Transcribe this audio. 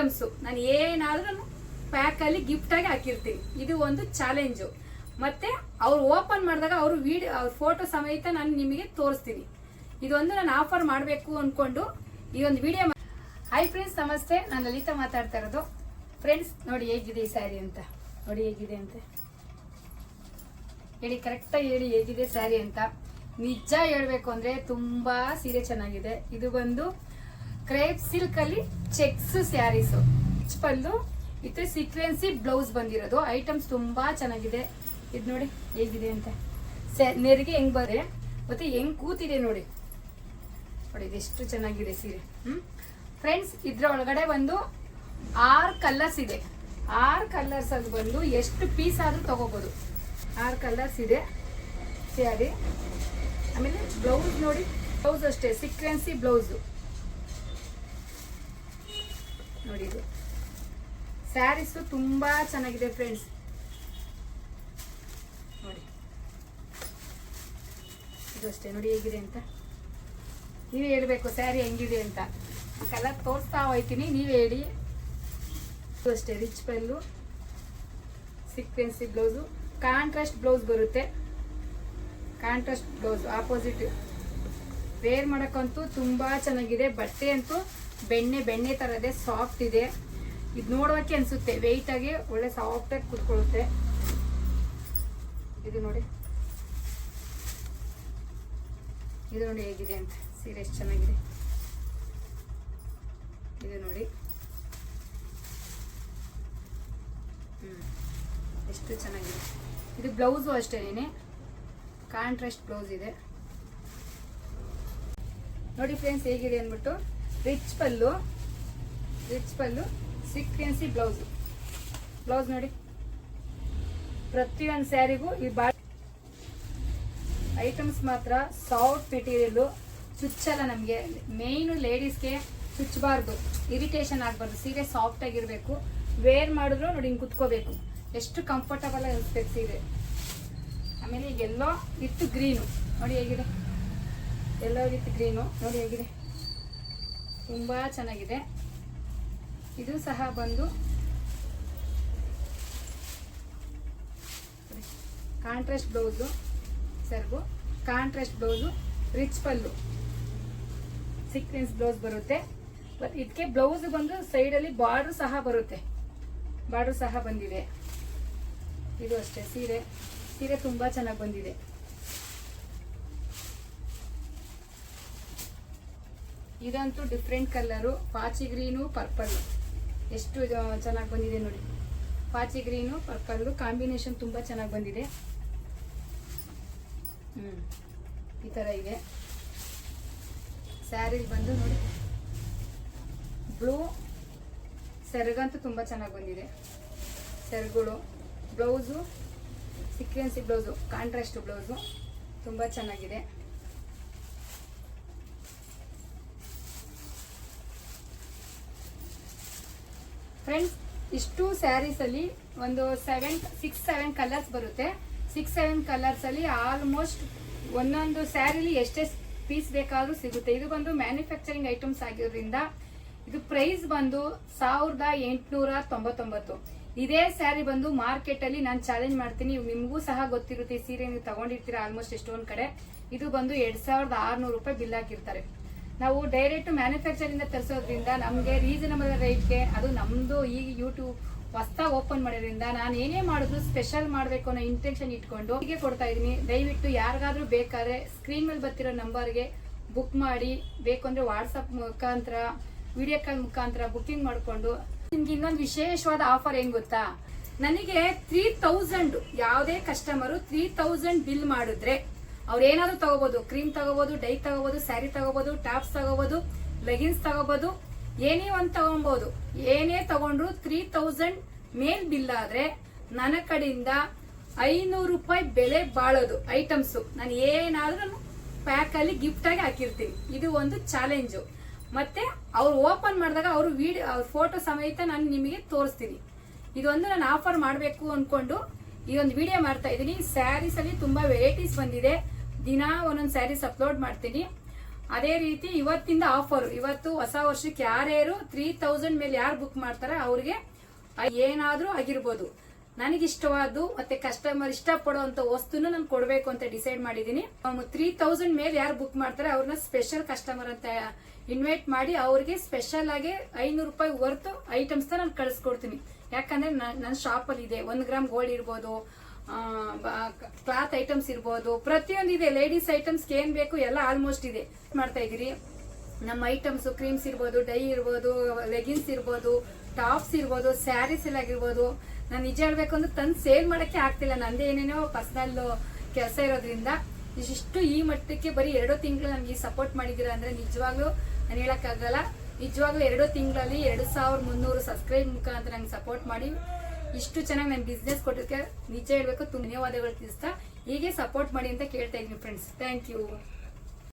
Items ನಾನು ಏನಾದ್ರೂ ಪ್ಯಾಕಲ್ಲಿ ಗಿಫ್ಟಾಗಿ ಹಾಕಿರ್ತೀನಿ. ಇದು ಒಂದು ಚಾಲೆಂಜು ಮತ್ತೆ ಅವ್ರು ಓಪನ್ ಮಾಡಿದಾಗ ಅವರು ವಿಡಿಯೋ ಅವ್ರ ಫೋಟೋ ಸಮೇತ ನಾನು ನಿಮಗೆ ತೋರಿಸ್ತೀನಿ. ಇದೊಂದು ನಾನು ಆಫರ್ ಮಾಡಬೇಕು ಅಂದ್ಕೊಂಡು ಈ ಒಂದು ವಿಡಿಯೋ ಹೈ ಫ್ರೆಂಡ್ಸ್ ನಮಸ್ತೆ. ನಾನು ಲಲಿತಾ ಮಾತಾಡ್ತಾ ಇರೋದು. ಫ್ರೆಂಡ್ಸ್ ನೋಡಿ ಹೇಗಿದೆ ಈ ಸ್ಯಾರಿ ಅಂತ. ನೋಡಿ ಹೇಗಿದೆ ಅಂತ. ಹೇಳಿ ಕರೆಕ್ಟಾಗಿ ಹೇಳಿ ಹೇಗಿದೆ ಸ್ಯಾರಿ ಅಂತ. ನಿಜ ಹೇಳಬೇಕು ಅಂದ್ರೆ ತುಂಬಾ ಸೀರೆ ಚೆನ್ನಾಗಿದೆ. ಇದು ಬಂದು ಕ್ರೇಪ್ ಸಿಲ್ಕ್ ಅಲ್ಲಿ ಚೆಕ್ಸ್ ಸ್ಯಾರೀಸ್ ಬಂದು ಮತ್ತೆ ಸೀಕ್ವೆನ್ಸಿ ಬ್ಲೌಸ್ ಬಂದಿರೋದು. ಐಟಮ್ಸ್ ತುಂಬಾ ಚೆನ್ನಾಗಿದೆ. ಇದು ನೋಡಿ, ಹೇಗಿದೆ ಅಂತ. ನೆರಿಗೆ ಹೆಂಗ್ ಬರೆ ಮತ್ತೆ ಹೆಂಗ್ ಕೂತಿದೆ ನೋಡಿ. ನೋಡಿ, ಇದೆಷ್ಟು ಚೆನ್ನಾಗಿದೆ ಸೀರೆ. ಹ್ಮ್? ಫ್ರೆಂಡ್ಸ್ ಇದ್ರ ಒಳಗಡೆ ಒಂದು ಆರ್ ಕಲರ್ಸ್ ಇದೆ. ಆರ್ ಕಲರ್ಸ್ ಅದು ಬಂದು ಎಷ್ಟು ಪೀಸ್ ಆದ್ರೂ ತಗೋಬಹುದು ಆರ್ ಕಲರ್ಸ್ ಇದೆ. ಸ್ಯಾರಿ ಆಮೇಲೆ ಬ್ಲೌಸ್ ನೋಡಿ. ಬ್ಲೌಸ್ ಅಷ್ಟೇ ಸೀಕ್ವೆನ್ಸಿ ಬ್ಲೌಸು ನೋಡಿ ಇದು. ಸ್ಯಾರೀಸ್ ತುಂಬಾ ಚೆನ್ನಾಗಿದೆ ಫ್ರೆಂಡ್ಸ್ ನೋಡಿ. ಇದು ಅಷ್ಟೇ, ನೋಡಿ ಹೇಗಿದೆ ಅಂತ. ನೀವೇ ಹೇಳಬೇಕು ಸ್ಯಾರಿ ಹೆಂಗಿದೆ ಅಂತ. ಕಲರ್ ತೋರಿಸ್ತಾ ಹೋಯ್ತೀನಿ ನೀವೇ ಹೇಳಿ. ಇದು ಅಷ್ಟೇ ರಿಚ್ ಪಲ್ಲು ಸೀಕ್ವೆನ್ಸಿ ಬ್ಲೌಸು ಕಾಂಟ್ರಾಸ್ಟ್ ಬ್ಲೌಸ್ ಬರುತ್ತೆ. ಕಾಂಟ್ರಾಸ್ಟ್ ಬ್ಲೌಸ್ ಆಪೋಸಿಟ್ ವೇರ್ ಮಾಡೋಕ್ಕಂತೂ ತುಂಬ ಚೆನ್ನಾಗಿದೆ, ಬಟ್ಟೆ ಅಂತೂ ಬೆಣ್ಣೆ ಬೆಣ್ಣೆ ಥರದೇ ಸಾಫ್ಟ್ ಇದೆ. ಇದು ನೋಡೋಕ್ಕೆ ಅನಿಸುತ್ತೆ. ವೆಯ್ಟಾಗಿ ಒಳ್ಳೆ ಸಾಫ್ಟಾಗಿ ಕುತ್ಕೊಳ್ಳುತ್ತೆ. ಇದು ನೋಡಿ. ಇದು ನೋಡಿ ಹೇಗಿದೆ ಅಂತ. ಸೀರೆ ಎಷ್ಟು ಚೆನ್ನಾಗಿದೆ. ಇದು ನೋಡಿ. ಹ್ಮ್. ಎಷ್ಟು ಚೆನ್ನಾಗಿದೆ. ಇದು ಬ್ಲೌಸು ಅಷ್ಟೇನೆ ಕಾಂಟ್ರಾಸ್ಟ್ ಬ್ಲೌಸ್ ಇದೆ. ನೋಡಿ ಫ್ರೆಂಡ್ಸ್ ಹೇಗಿದೆ ಅಂದ್ಬಿಟ್ಟು. Rich pallu rich pallu ಸೀಕ್ವೆನ್ಸಿ blouse. Blouse ನೋಡಿ. ಪ್ರತಿಯೊಂದು ಸ್ಯಾರಿಗೂ ಈ ಬಾ ಐಟಮ್ಸ್ ಮಾತ್ರ ಸಾಫ್ಟ್ ಮೆಟೀರಿಯಲ್ಲು ಚುಚ್ಚಲ್ಲ ನಮಗೆ. ಮೇಯ್ನು ಲೇಡೀಸ್ಗೆ ಚುಚ್ಚಬಾರ್ದು. ಇರಿಟೇಷನ್ ಆಗಬಾರ್ದು. ಸೀರೆ ಸಾಫ್ಟ್ ಆಗಿರಬೇಕು. ವೇರ್ ಮಾಡಿದ್ರು ನೋಡಿ ಹಿಂಗೆ ಕುತ್ಕೋಬೇಕು. ಎಷ್ಟು ಕಂಫರ್ಟಬಲ್ ಇರುತ್ತೆ ಸೀರೆ. ಆಮೇಲೆ ಈಗ ಎಲ್ಲೋ ವಿತ್ ಗ್ರೀನು. ನೋಡಿ ಹೇಗಿದೆ. Yellow with green. ನೋಡಿ ಹೇಗಿದೆ. ತುಂಬ ಚೆನ್ನಾಗಿದೆ. ಇದು ಸಹ ಬಂದು contrast blouse ಸರ್ಗು. Contrast blouse rich pallu. Sequence blouse ಬರುತ್ತೆ. ಬಟ್ ಇದಕ್ಕೆ ಬ್ಲೌಸ್ ಬಂದು ಸೈಡಲ್ಲಿ ಬಾರ್ಡ್ರು ಸಹ ಬರುತ್ತೆ. ಬಾರ್ಡ್ರು ಸಹ ಬಂದಿದೆ. ಇದು ಅಷ್ಟೇ ಸೀರೆ. ಸೀರೆ ತುಂಬ ಚೆನ್ನಾಗಿ ಬಂದಿದೆ. ಇದಂತೂ ಡಿಫ್ರೆಂಟ್ ಕಲರು ಪಾಚಿ ಗ್ರೀನು ಪರ್ಪಲ್ ಎಷ್ಟು ಚೆನ್ನಾಗಿ ಬಂದಿದೆ ನೋಡಿ. ಪಾಚಿ ಗ್ರೀನು ಪರ್ಪಲ್ಲು ಕಾಂಬಿನೇಷನ್ ತುಂಬ ಚೆನ್ನಾಗಿ ಬಂದಿದೆ. ಹ್ಞೂ ಈ ಥರ ಇದೆ. ಸ್ಯಾರಿ ಬಂದು ನೋಡಿ. ಬ್ಲೂ ಸೆರಗಂತೂ ತುಂಬ ಚೆನ್ನಾಗಿ ಬಂದಿದೆ. ಸೆರಗುಗಳು ಬ್ಲೌಸು ಸಿಕ್ವೆನ್ಸಿ ಬ್ಲೌಸು ಕಾಂಟ್ರಾಸ್ಟ್ ಬ್ಲೌಸು ತುಂಬ ಚೆನ್ನಾಗಿದೆ. ಫ್ರೆಂಡ್ಸ್ ಇಷ್ಟು ಸ್ಯಾರೀಸಲ್ಲಿ ಒಂದು ಸೆವೆನ್ ಸಿಕ್ಸ್ ಸೆವೆನ್ ಕಲರ್ಸ್ ಬರುತ್ತೆ. ಸಿಕ್ಸ್ ಸೆವೆನ್ ಕಲರ್ಸ್ ಅಲ್ಲಿ ಆಲ್ಮೋಸ್ಟ್ ಒಂದೊಂದು ಸ್ಯಾರಿಲಿ ಎಷ್ಟೇ ಪೀಸ್ ಬೇಕಾದರೂ ಸಿಗುತ್ತೆ. ಇದು ಬಂದು ಮ್ಯಾನುಫ್ಯಾಕ್ಚರಿಂಗ್ ಐಟಮ್ಸ್ ಆಗಿರೋದ್ರಿಂದ ಇದು ಪ್ರೈಸ್ ಬಂದು ಸಾವಿರದ ಎಂಟುನೂರ ತೊಂಬತ್ತೊಂಬತ್ತು. ಇದೇ ಸ್ಯಾರಿ ಬಂದು ಮಾರ್ಕೆಟ್ ಅಲ್ಲಿ ನಾನು ಚಾಲೆಂಜ್ ಮಾಡ್ತೀನಿ. ನಿಮಗೂ ಸಹ ಗೊತ್ತಿರುತ್ತೆ ಈ ಸೀರೆ ನೀವು ತಗೊಂಡಿರ್ತೀರಾ ಆಲ್ಮೋಸ್ಟ್ ಎಷ್ಟೊಂದ್ ಕಡೆ. ಇದು ಬಂದು ಎರಡ್ ಸಾವಿರದ ಆರ್ನೂರು ರೂಪಾಯಿ ಬಿಲ್ ಹಾಕಿರ್ತಾರೆ. ನಾವು ಡೈರೆಕ್ಟ್ ಮ್ಯಾನುಫ್ಯಾಕ್ಚರಿಂದ ತರಿಸೋದ್ರಿಂದ ನಮಗೆ ರೀಸನಬಲ್ ರೇಟ್ಗೆ ಅದು ನಮ್ದು ಈಗ ಯೂಟ್ಯೂಬ್ ಹೊಸ್ದಾಗಿ ಓಪನ್ ಮಾಡೋದ್ರಿಂದ ನಾನು ಏನೇ ಮಾಡಿದ್ರು ಸ್ಪೆಷಲ್ ಮಾಡಬೇಕು ಅನ್ನೋ ಇಂಟೆನ್ಷನ್ ಇಟ್ಕೊಂಡು ಹೀಗೆ ಕೊಡ್ತಾ ಇದೀನಿ ದಯವಿಟ್ಟು ಯಾರಿಗಾದ್ರೂ ಬೇಕಾದ್ರೆ ಸ್ಕ್ರೀನ್ ಮೇಲೆ ಬರ್ತಿರೋ ನಂಬರ್ಗೆ ಬುಕ್ ಮಾಡಿ, ಬೇಕು ಅಂದರೆ ವಾಟ್ಸಪ್ ಮುಖಾಂತರ ವಿಡಿಯೋ ಕಾಲ್ ಮುಖಾಂತರ ಬುಕಿಂಗ್ ಮಾಡಿಕೊಂಡು. ನಿಮ್ಗೆ ಇನ್ನೊಂದು ವಿಶೇಷವಾದ ಆಫರ್ ಏನ್ ಗೊತ್ತಾ? ನನಗೆ ತ್ರೀ ತೌಸಂಡ್ ಯಾವುದೇ ಕಸ್ಟಮರು ತ್ರೀ ತೌಸಂಡ್ ಬಿಲ್ ಮಾಡಿದ್ರೆ ಅವ್ರು ಏನಾದ್ರು ತಗೋಬಹುದು ಕ್ರೀಮ್ ತಗೋಬಹುದು ಡೈ ತಗೋಬಹುದು ಸ್ಯಾರಿ ತಗೋಬಹುದು ಟಾಪ್ಸ್ ತಗೋಬಹುದು ಲೆಗಿನ್ಸ್ ತಗೋಬಹುದು ಏನೇ ಒಂದ್ ತಗೊಬಹುದು ಏನೇ ತಗೊಂಡ್ರು ತ್ರೀ ತೌಸಂಡ್ ಮೇಲ್ ಬಿಲ್ ಆದ್ರೆ ನನ್ನ ಕಡೆಯಿಂದ ಐನೂರು ರೂಪಾಯಿ ಬೆಲೆ ಬಾಳೋದು ಐಟಮ್ಸ್ ನಾನು ಏನಾದ್ರೂ ಪ್ಯಾಕ್ ಅಲ್ಲಿ ಗಿಫ್ಟ್ ಆಗಿ ಹಾಕಿರ್ತೀನಿ. ಇದು ಒಂದು ಚಾಲೆಂಜು ಮತ್ತೆ ಅವ್ರು ಓಪನ್ ಮಾಡಿದಾಗ ಅವರು ವಿಡಿಯೋ ಅವ್ರ ಫೋಟೋ ಸಮೇತ ನಾನು ನಿಮಗೆ ತೋರಿಸ್ತೀನಿ. ಇದೊಂದು ನಾನು ಆಫರ್ ಮಾಡಬೇಕು ಅನ್ಕೊಂಡು ಈ ಒಂದು ವಿಡಿಯೋ ಮಾಡ್ತಾ ಇದ್ದೀನಿ. ಸ್ಯಾರೀಸ್ ಅಲ್ಲಿ ತುಂಬಾ ವೆರೈಟೀಸ್ ಬಂದಿದೆ. ದಿನ ಒಂದೊಂದು ಸ್ಯಾರೀಸ್ ಅಪ್ಲೋಡ್ ಮಾಡ್ತೀನಿ. ಅದೇ ರೀತಿ ಇವತ್ತಿಂದ ಆಫರ್ ಇವತ್ತು ಹೊಸ ವರ್ಷಕ್ಕೆ ಯಾರ್ಯಾರು ತ್ರೀ ತೌಸಂಡ್ ಮೇಲೆ ಯಾರು ಬುಕ್ ಮಾಡ್ತಾರ ಅವ್ರಿಗೆ ಏನಾದರೂ ಆಗಿರ್ಬೋದು. ನನಗಿಷ್ಟವಾದ್ದು ಮತ್ತೆ ಕಸ್ಟಮರ್ ಇಷ್ಟಪಡುವಂತ ವಸ್ತುನ ನಾನು ಕೊಡಬೇಕು ಅಂತ ಡಿಸೈಡ್ ಮಾಡಿದ್ದೀನಿ ತ್ರೀ ತೌಸಂಡ್ ಮೇಲೆ ಯಾರು ಬುಕ್ ಮಾಡ್ತಾರೆ ಅವ್ರನ್ನ ಸ್ಪೆಷಲ್ ಕಸ್ಟಮರ್ ಅಂತ ಇನ್ವೈಟ್ ಮಾಡಿ ಅವ್ರಿಗೆ ಸ್ಪೆಷಲ್ ಆಗಿ ಐನೂರು ರೂಪಾಯಿ ವರ್ತ್ ಐಟಮ್ಸ್ ನಾನು ಕಳಿಸ್ಕೊಡ್ತೀನಿ. ಯಾಕಂದ್ರೆ ನನ್ನ ಶಾಪ್ ಅಲ್ಲಿ ಇದೆ. ಒಂದ್ ಗ್ರಾಮ್ ಗೋಲ್ಡ್ ಇರ್ಬೋದು ಕ್ಲಾತ್ ಐಟಮ್ಸ್ ಇರ್ಬೋದು. ಪ್ರತಿಯೊಂದು ಇದೆ. ಲೇಡೀಸ್ ಐಟಮ್ಸ್ ಏನ್ ಬೇಕು ಎಲ್ಲ ಆಲ್ಮೋಸ್ಟ್ ಇದೆ. ಮಾಡ್ತಾ ಇದೀರಿ ನಮ್ಮ ಐಟಮ್ಸ್ ಕ್ರೀಮ್ಸ್ ಇರ್ಬೋದು ಡೈ ಇರ್ಬೋದು ಲೆಗಿನ್ಸ್ ಇರ್ಬೋದು ಟಾಪ್ಸ್ ಇರ್ಬೋದು ಸ್ಯಾರೀಸ್ ಎಲ್ಲ ಆಗಿರ್ಬೋದು. ನಾನು ನಿಜ ಹೇಳ್ಬೇಕು ಅಂದ್ರೆ ತಂದು ಸೇಲ್ ಮಾಡಕ್ಕೆ ಆಗ್ತಿಲ್ಲ. ನಂದೇ ಏನೇನೋ ಪರ್ಸನಲ್ ಕೆಲಸ ಇರೋದ್ರಿಂದ. ಇಷ್ಟು ಈ ಮಟ್ಟಕ್ಕೆ ಬರೀ ಎರಡು ತಿಂಗಳು ನನಗೆ ಸಪೋರ್ಟ್ ಮಾಡಿದ್ದೀರಾ ಅಂದ್ರೆ ನಿಜವಾಗ್ಲೂ ನಾನು ಹೇಳೋಕ್ಕಾಗಲ್ಲ. ನಿಜವಾಗ್ಲೂ ಎರಡು ತಿಂಗಳಲ್ಲಿ ಎರಡು ಸಾವಿರದ ಮುನ್ನೂರು ಸಬ್ಸ್ಕ್ರೈಬ್ ಮುಖಾಂತರ ನಂಗೆ ಸಪೋರ್ಟ್ ಮಾಡಿ. ಇಷ್ಟು ಚೆನ್ನಾಗಿ ನನ್ನ ಬಿಸ್ನೆಸ್ ಕೊಟ್ಟಿದ್ದಕ್ಕೆ ನಿಜ ಹೇಳಬೇಕು, ತುಂಬ ಧನ್ಯವಾದಗಳು ತಿಳಿಸ್ತಾ. ಹೀಗೆ ಸಪೋರ್ಟ್ ಮಾಡಿ ಅಂತ ಕೇಳ್ತಾ ಇದ್ದೀನಿ ಫ್ರೆಂಡ್ಸ್ ಥ್ಯಾಂಕ್ ಯು